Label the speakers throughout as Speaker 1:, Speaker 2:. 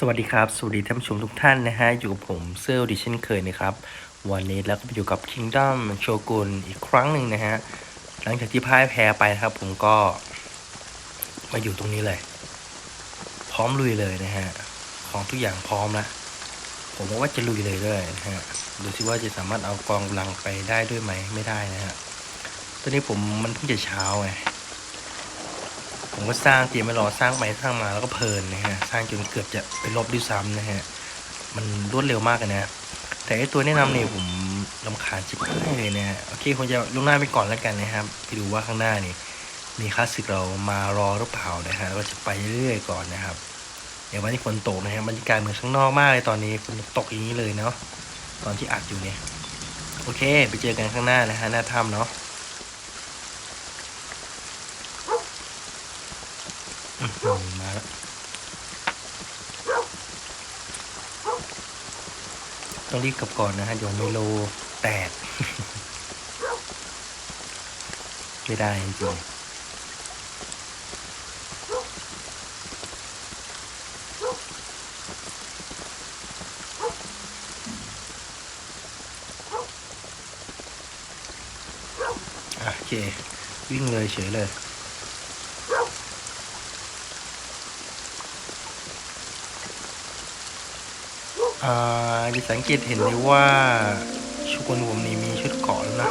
Speaker 1: สวัสดีครับ สวัสดีท่านผู้ชมทุกท่านนะฮะ อยู่กับผมเซอร์ดิเช่นเคยนะครับ วันนี้แล้วก็อยู่กับ Kingdom โชกุนอีกครั้งหนึ่งนะฮะ หลังจากที่พ่ายแพ้ไปนะครับ ผมก็ มาอยู่ตรงนี้เลย พร้อมลุยเลยนะฮะ ของทุกอย่างพร้อมแล้วผมว่าจะลุยเลยด้วยนะฮะ ดูสิว่าจะสามารถเอากองกำลังไปได้ด้วยไหมไม่ได้นะฮะ ตอนนี้ผมมันเพิ่งจะเช้าไง ผมก็สร้างเตรียมไว้รอสร้างไปสร้างมาแล้วก็เพลินนะฮะสร้างจนเกือบจะเป็นลบด้วยซ้ำนะฮะมันรวดเร็วมากเลยนะแต่ไอตัวแนะนำเนี่ยผมลำคาญชิบหายเลยนะฮะโอเคคงจะลงหน้าไปก่อนแล้วกันนะครับไปดูว่าข้างหน้านี่มีคลาสสิกเรามารอหรือเปล่านะฮะก็จะไปเรื่อยๆก่อนนะครับเดี๋ยววันนี้ฝนตกนะฮะบรรยากาศเหมือนข้างนอกมากเลยตอนนี้ฝนตกอย่างนี้เลยเนาะตอนที่อัดอยู่เนี่ยโอเค ไปเจอกันข้างหน้านะฮะหน้าถ้ำเนาะ อื้อหือมาแล้ว ต้องรีบกลับก่อนนะฮะเดี๋ยวเมโลแตก ไม่ได้จริงๆอะโอเค วิ่งเลยเฉยเลย ดิสังเกตเห็นเลยว่าชุดคนผมนี่มีชุดเกาะแล้วนะ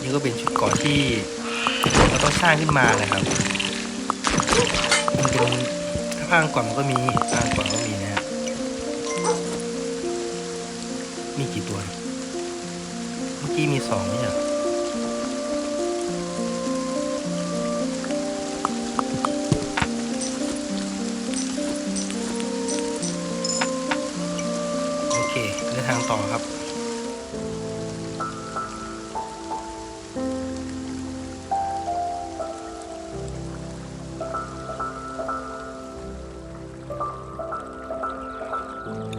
Speaker 1: นี่ก็เป็นชุดเกาะที่เราต้องสร้างขึ้นมานะครับมันเป็นถ้าภาคก่อนมันก็มีภาคก่อนก็มีนะฮะมีกี่ตัว เมื่อกี้มีสองไม่ใช่เหรอ ต่อครับ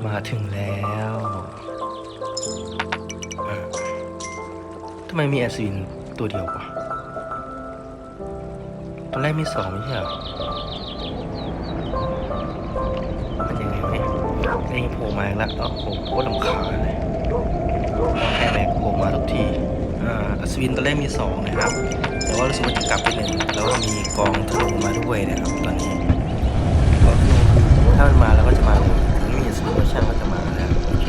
Speaker 1: มาถึงแล้วทำไมมีแอสซินตัวเดียววะตอนแรกมีสองไม่ใช่หรอ ล่มาอีกแล้วโอ้โหโคตรลำคาญเลยแค่ไหนโผล่มาทุกทีอ่าอัศวินตอนแรกมีสองนะครับ แต่ว่ารู้สึกว่าจะกลับไปหนึ่งแล้วก็มีกองถล่มาด้วยนะครับตอนนี้กองธนูถ้ามันมาแล้วก็จะมาเลยถึงไม่มีอัศวินก็ช่างก็จะมาแล้วโอเค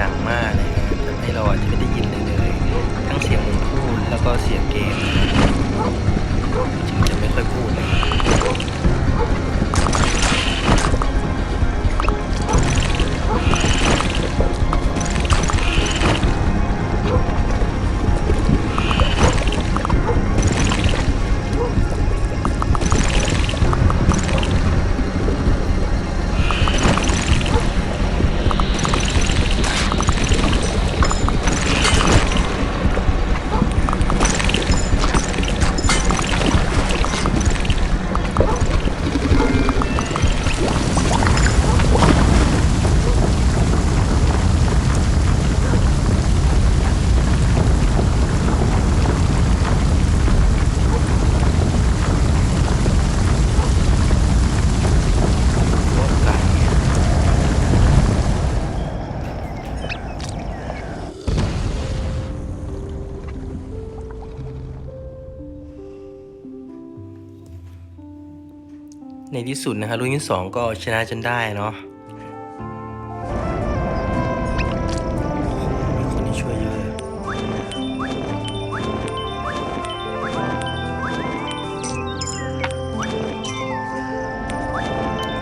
Speaker 1: ดังมากนะฮะทำให้เราอาจจะไม่ได้ยินเลยเลย ทั้งเสียงผมพูดแล้วก็เสียงเกมจึงจะไม่ค่อยพูดเลย ในที่สุดนะฮะรุ่นที่สองก็ชนะจนได้เนาะมีคนที่ช่วยเยอะเ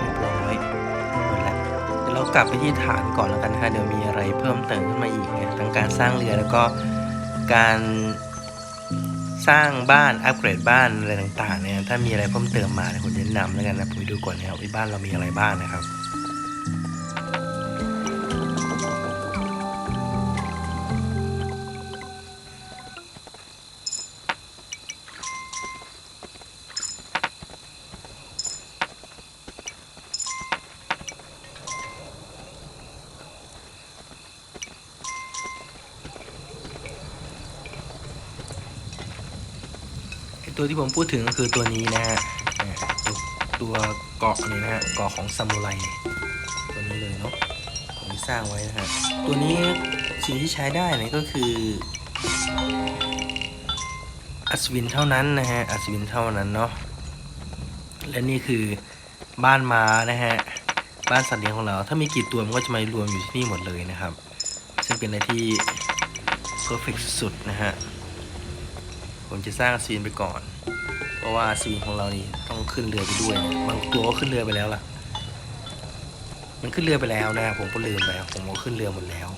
Speaker 1: รียบร้อยหมดแล้วเรากลับไปที่ฐานก่อนแล้วกันนะฮะเดี๋ยวมีอะไรเพิ่มเติมขึ้นมาอีกเนี่ยทั้งการสร้างเรือแล้วก็การ สร้างบ้านอัปเกรดบ้านอะไรต่างๆเนี่ยถ้ามีอะไรเพิ่มเติมมาเนี่ยผมจะแนะนำแล้วกันนะผมดูก่อนนะครับว่าบ้านเรามีอะไรบ้างนะครับ ตัวที่ผมพูดถึงก็คือตัวนี้นะฮะตัวตัวเกาะนี่นะฮะเกาะของซามูไรตัวนี้เลยเนาะผมสร้างไว้นะฮะตัวนี้สิ่งที่ใช้ได้เนี่ยก็คือ อัศวินเท่านั้นนะฮะอัศวินเท่านั้นเนาะและนี่คือบ้านม้านะฮะบ้านสัตว์เลี้ยงของเรา ถ้ามีกี่ตัวมันก็จะมารวมอยู่ที่นี่หมดเลยนะครับ ซึ่งเป็นอะไรที่เพอร์เฟกสุดๆนะฮะ ผมจะสร้างซีนไปก่อน เพราะว่าซีนของเรานี่ต้องขึ้นเรือไปด้วย บางตัวก็ขึ้นเรือไปแล้วล่ะ มันขึ้นเรือไปแล้วนะ ผมก็ลืมไปผมก็ขึ้นเรือหมดแล้ว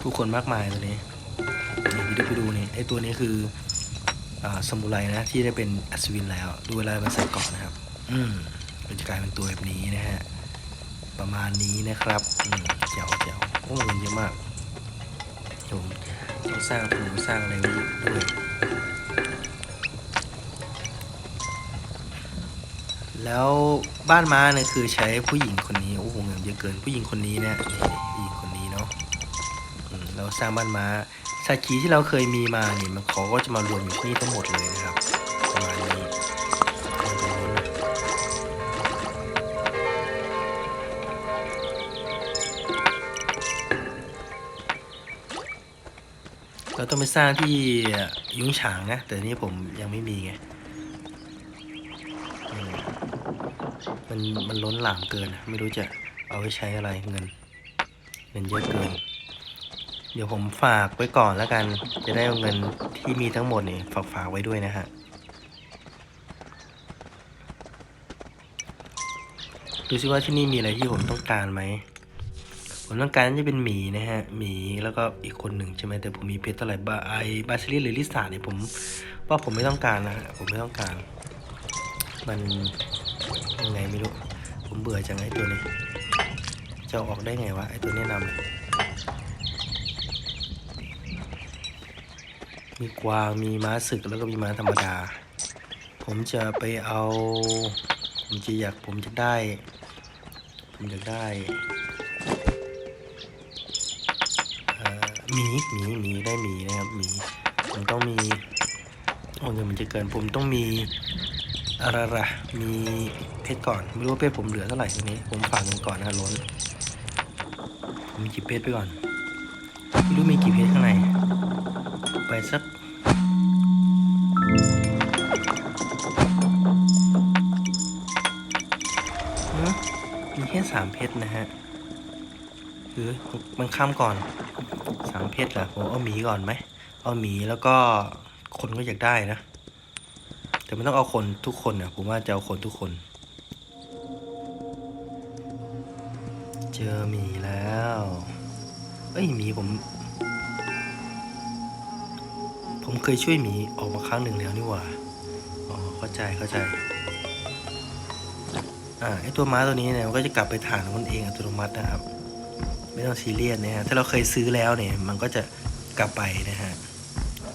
Speaker 1: ผู้คนมากมายตัวนี้นี่ไปดูไปดูนี่ไอตัวนี้คืออ่าสมุไรนะที่ได้เป็นอัศวินแล้ว ดูเวลามันใส่เกราะนะครับ อืมมันจะกลายเป็นตัวแบบนี้นะฮะประมาณนี้นะครับอืมเจ๋วเจ๋วโอ้เงินเยอะมากผมต้องสร้างผมสร้างอะไรไว้ด้วย แล้วบ้านม้าเนี่ยคือใช้ผู้หญิงคนนี้โอ้โหเงินเยอะเกินผู้หญิงคนนี้เนี่ยผู้หญิงคนนี้เนาะเราสร้างบ้านม้าสัตว์ขี่ที่เราเคยมีมาเนี่มันเขาก็จะมารวมอยู่ที่นี่ทั้งหมดเลยนะครับประมาณนี้มันจะล้นนะเราต้องไปสร้างที่ยุ้งฉางนะ แต่นี่ผมยังไม่มีไง มันมันล้นหลามเกิน ไม่รู้จะเอาไปใช้อะไรเงินเงินเยอะเกิน เดี๋ยวผมฝากไว้ก่อนแล้วกัน จะได้เอาเงินที่มีทั้งหมดนี่ฝากฝากไว้ด้วยนะฮะดูซิว่าที่นี่มีอะไรที่ผมต้องการไหมผมต้องการจะเป็นหมีนะฮะหมีแล้วก็อีกคนหนึ่งใช่ไหมแต่ผมมีเพชรเท่าไรบาไอบาซิลิสหรือลิซ่าเนี่ยผมว่าผมไม่ต้องการนะฮะผมไม่ต้องการ มัน ยังไงไม่รู้ ผมเบื่อจังไอ้ตัวนี้ จะออกได้ไงวะไอ้ตัวแนะนำมีกวางมีม้าศึกแล้วก็มีม้าธรรมดา ผมจะไปเอา ผมจะอยากผมจะได้ ผมอยากได้หมีหมีหมีได้หมีนะครับหมีผมต้องมีโอ้เงินมันจะเกินผมต้องมีอะไรล่ะมี ชรก่อน ไม่รู้ว่าเพชรผมเหลือเท่าไหร่ทีนี้ ผมฝากเงินก่อนนะล้นผมหยิบเพชรไปก่อน ไม่รู้มีกี่เพชรข้างใน ไปสักมีแค่สามเพชรนะฮะหรือมันข้ามก่อนสามเพชรเหรอผมเอาหมีก่อนไหม เอาหมีแล้วก็คนก็อยากได้นะ แต่ไม่ต้องเอาคนทุกคนนะผมว่าจะเอาคนทุกคน จอหมีแล้ว เอ้ยหมีผม ผมเคยช่วยหมีออกมาครั้งหนึ่งแล้วนี่หว่า อ๋อ เข้าใจเข้าใจ อ่าไอตัวม้าตัวนี้เนี่ยมันก็จะกลับไปฐานของมันเองอัตโนมัตินะครับ ไม่ต้องซีเรียสนะฮะ ถ้าเราเคยซื้อแล้วเนี่ย มันก็จะกลับไปนะฮะ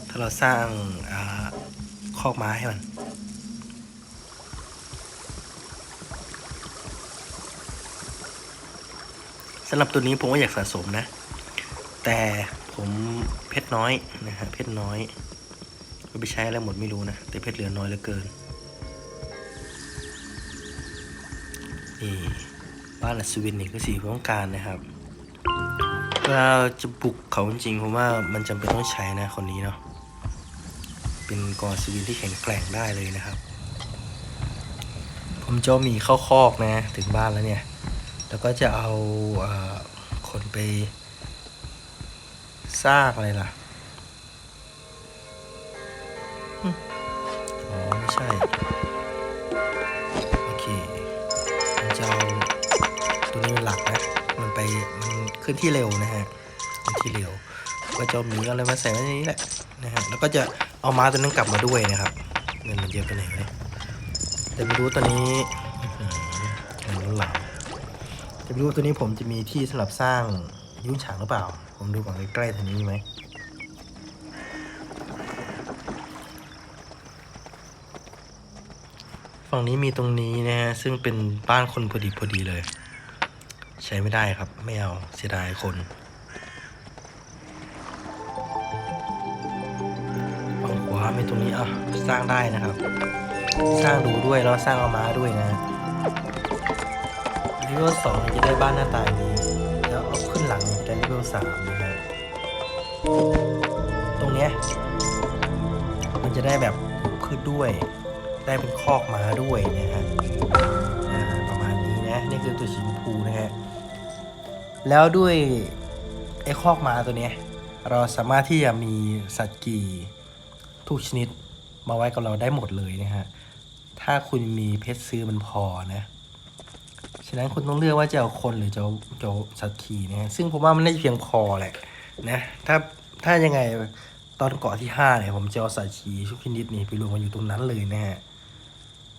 Speaker 1: ถ้าเราสร้างอ่าคอกม้าให้มัน สำหรับตัวนี้ผมก็อยากสะสมนะ แต่ผมเพชรน้อยนะฮะเพชรน้อยก็ไปใช้อะไรหมดไม่รู้นะ แต่เพชรเหลือน้อยเหลือเกินนี่บ้านอัศวินนี่ก็สีผมต้องการนะครับเวลาเราจะบุกเขาจริงๆผมว่ามันจำเป็นต้องใช้นะคนนี้เนาะเป็นกองอัศวินที่แข็งแกร่งได้เลยนะครับ ผมจะมีเข้าคอกนะ ถึงบ้านแล้วเนี่ย แล้วก็จะเอาคนไปสร้างอะไรล่ะหึอ๋อไม่ใช่ โอเคมันจะเอาตัวนี้เป็นหลักนะ มันไป มันเคลื่อนที่เร็วนะฮะเคลื่อนที่เร็ว ก็จะเอาหมีออะไรมาใส่ไว้ในนี้แหละนะฮะ แล้วก็จะเอาม้าตัวนั้นกลับมาด้วยนะครับ เงินมันเยอะไปไหนเนี่ยแต่ไม่รู้ตอนนี้อื้อหือเงินล้นหลาม จะไม่รู้ว่าตัวนี้ผมจะมีที่สำหรับสร้างยุ่งฉางหรือเปล่า ผมดูก่อนใกล้ๆทางนี้มีไหมฝั่งนี้มีตรงนี้นะฮะซึ่งเป็นบ้านคนพอดีพอดีเลย ใช้ไม่ได้ครับ ไม่เอาเสียดายคนฝั่งขวามีตรงนี้อะสร้างได้นะครับ สร้างดูด้วยแล้วสร้างเอามาด้วยนะ เลเวลสองจะได้บ้านหน้าตายนี้ แล้วเอาขึ้นหลังจะได้เลเวลสามนะฮะตรงเนี้ยมันจะได้แบบพืชด้วย ได้เป็นคอกม้าด้วยนะฮะประมาณนี้นะนี่คือตัวสีชมพูนะฮะแล้วด้วยไอ้คอกม้าตัวเนี้ยเราสามารถที่จะมีสัตว์กี่ทุกชนิดมาไว้กับเราได้หมดเลยนะฮะ ถ้าคุณมีเพชรซื้อมันพอนะ ฉะนั้นคุณต้องเลือกว่าจะเอาคนหรือจะเอาจะสัตว์ขี่นะซึ่งผมว่ามันน่เพียงพอแหละนะถ้าถ้ายังไงตอนเกาะที่ห้าเนี่ยผมจะเอาสัตว์ขี่ชุกชนิดนี่ไปรวมกันอยู่ตรงนั้นเลยนะฮะ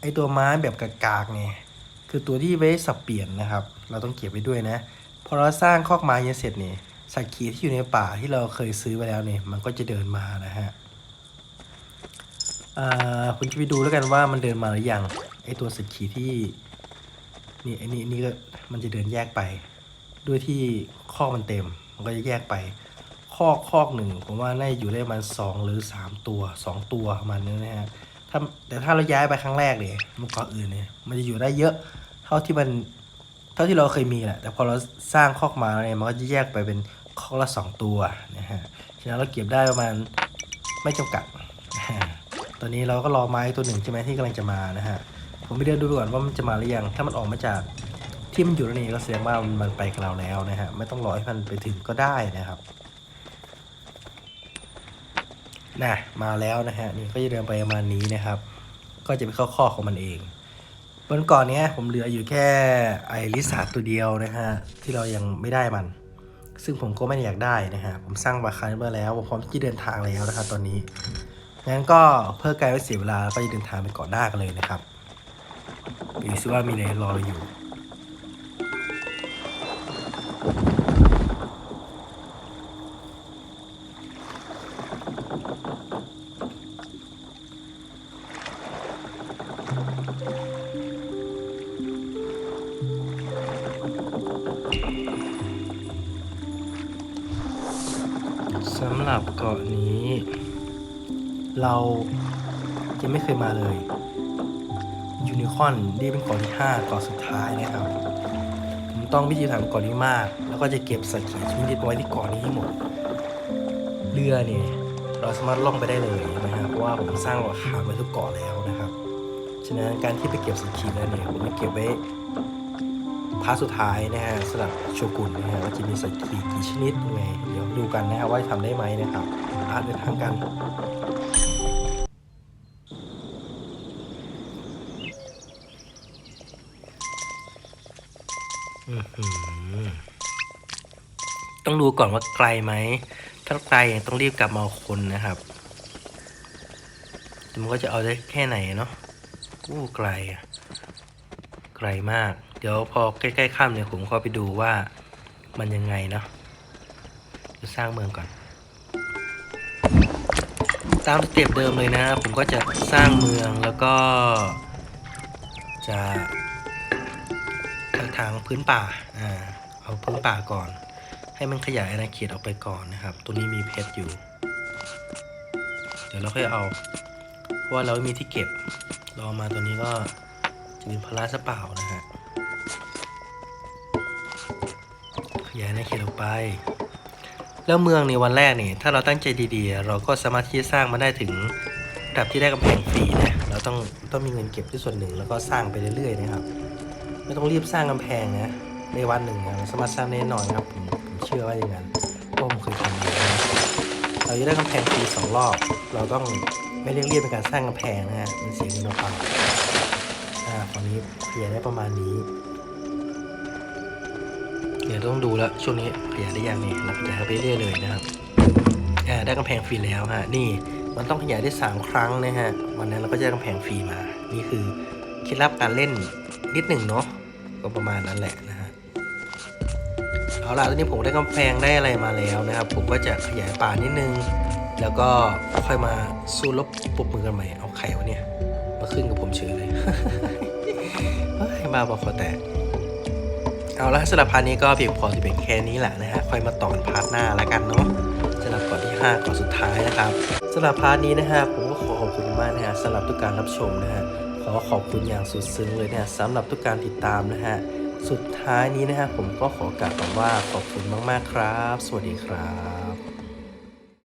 Speaker 1: ไอตัวม้าแบบกากๆเนี่ยคือตัวที่ไว้สับเปลี่ยนนะครับ เราต้องเก็บไว้ด้วยนะพอเราสร้างคอกม้าเนี้ยเสร็จเนี่ยสัตว์ขี่ที่อยู่ในป่าที่เราเคยซื้อไปแล้วเนี่ยมันก็จะเดินมานะฮะอ่าผมจะไปดูแล้วกันว่ามันเดินมาหรือยังไอตัวสัตว์ขี่ที่ นี่ไอ้นี่นี่ก็มันจะเดินแยกไป ด้วยที่คอกมันเต็ม มันก็จะแยกไป คอกคอกหนึ่งผมว่าน่าจะอยู่ได้ประมาณสองหรือสามตัวสองตัวประมาณนี้นะฮะถ้าแต่ถ้าเราย้ายไปครั้งแรกเนี่ยมันกาะอื่นเนี่ยมันจะอยู่ได้เยอะเท่าที่มันเท่าที่เราเคยมีแหละแต่พอเราสร้างคอกมาเนี่ยมันก็จะแยกไปเป็นคอกละสองตัวนะฮะฉะนั้นเราเก็บได้ประมาณไม่จำกัดตอนนี้เราก็รอไม้ตัวหนึ่งใช่ไหมที่กำลังจะมานะฮะ ผมไปเดินดูก่อนว่ามันจะมาหรือยัง ถ้ามันออกมาจากที่มันอยู่แล้วนี่ก็แสดงว่ามันไปกับเราแล้วนะฮะ ไม่ต้องรอให้มันไปถึงก็ได้นะครับน่ะมาแล้วนะฮะนี่ก็จะเดินไปประมาณนี้นะครับ ก็จะไปเข้าข้อของมันเองบนก่อนเนี้ยผมเหลืออยู่แค่ไอริสาตัวเดียวนะฮะที่เรายังไม่ได้มัน ซึ่งผมก็ไม่อยากได้นะฮะผมสร้างบาคาร์เบอร์แล้วผมพร้อมที่เดินทางแล้วนะครับตอนนี้งั้นก็เพื่อการไม่เสียเวลาก็จะเดินทางไปเกาะหน้ากันเลยนะครับ ไปดูซิว่ามีอะไรรอเราอยู่ สำหรับเกาะนี้ เรายังไม่เคยมาเลย ยูนิคอนนี่เป็นเกาะที่5เกาะสุดท้ายนะครับ ผมต้องวิธีทำเกาะนี้มาก แล้วก็จะเก็บสัตว์ขี่ชนิดไว้ที่เกาะนี้ให้หมด เรือเนี่ยเราสามารถล่องไปได้เลยนะครับเพราะว่าผมสร้างราคาไว้ทุกเกาะแล้วนะครับ ฉะนั้นการที่ไปเก็บสัตว์ขี่แล้วเนี่ยผมจะเก็บไว้พาร์ทสุดท้ายนะฮะสำหรับโชกุนนะฮะว่าจะมีสักกี่กี่ชนิดยังไงเดี๋ยวดูกันนะฮะว่าทำได้ไหมนะครับอาเดินทางกัน ต้องดูก่อนว่าไกลไหม ถ้าไกลต้องรีบกลับมาเอาคนนะครับมันก็จะเอาได้แค่ไหนเนาะอู้ไกลอะไกลมาก เดี๋ยวพอใกล้ๆค่ำเนี่ยผมเข้าไปดูว่ามันยังไงเนาะจะสร้างเมืองก่อน ตามสเต็ปเดิมเลยนะ ผมก็จะสร้างเมืองแล้วก็จะ ทางพื้นป่าอ่าเอาพื้นป่าก่อน ให้มันขยายอาณาเขตออกไปก่อนนะครับ ตัวนี้มีเพชรอยู่ เดี๋ยวเราค่อยเอา เพราะว่าเราไม่มีที่เก็บ เราเอมาตัวนี้ก็จะเป็นพลาสเปล่านะฮะขยายอาณาเขตออกไป แล้วเมืองในวันแรกนี่ถ้าเราตั้งใจดีๆ เราก็สามารถที่จะสร้างมาได้ถึงระดับที่ได้กำแพงฟรีนะเราต้องต้องมีเงินเก็บที่ส่วนหนึ่งแล้วก็สร้างไปเรื่อยๆนะครับ ไม่ต้องรีบสร้างกำแพงนะ ในวันหนึ่งนะสามารถสร้างแน่นอนครับผมผมเชื่อว่าอย่างนั้นเพราะผมเคยทำมาแล้วเราจะได้กำแพงฟรีสองรอบ เราต้องไม่เร่งรีบในการสร้างกำแพงนะฮะมันเสียเงินเปล่าอ่าตอนนี้ขยายได้ประมาณนี้เดี๋ยวต้องดูแล้วช่วงนี้ขยายได้ยังนี่เราขยายไปเรื่อยเลยนะครับอ่าได้กำแพงฟรีแล้วฮะนี่มันต้องขยายได้สามครั้งนะฮะวันนั้นเราก็จะได้กำแพงฟรีมา นี่คือเคล็ดลับการเล่นนิดหนึ่งเนาะ ก็ประมาณนั้นแหละนะฮะเอาล่ะตอนนี้ผมได้กำแพงได้อะไรมาแล้วนะครับ ผมก็จะขยายป่านิดนึง แล้วก็ค่อยมาสู้รบปรบมือกันใหม่เอาไข่วะเนี่ยมาขึ้นกับผมเฉยเลยเฮ้ยบ้าบอคอแตกเอาละสำหรับพาร์ทนี้ก็เพียงพอจะเป็นแค่นี้แหละนะฮะค่อยมาต่อกันพาร์ทหน้าแล้วกันเนาะสำหรับก่อนที่5ก่อนสุดท้ายนะครับสำหรับพาร์ทนี้นะฮะผมก็ขอขอบคุณมากนะฮะสำหรับทุกการรับชมนะฮะ ขอขอบคุณอย่างสุดซึ้งเลยนะฮะสำหรับทุกการติดตามนะฮะ สุดท้ายนี้นะฮะผมก็ขอกล่าวคำว่าขอบคุณมาก ๆ ครับ สวัสดีครับ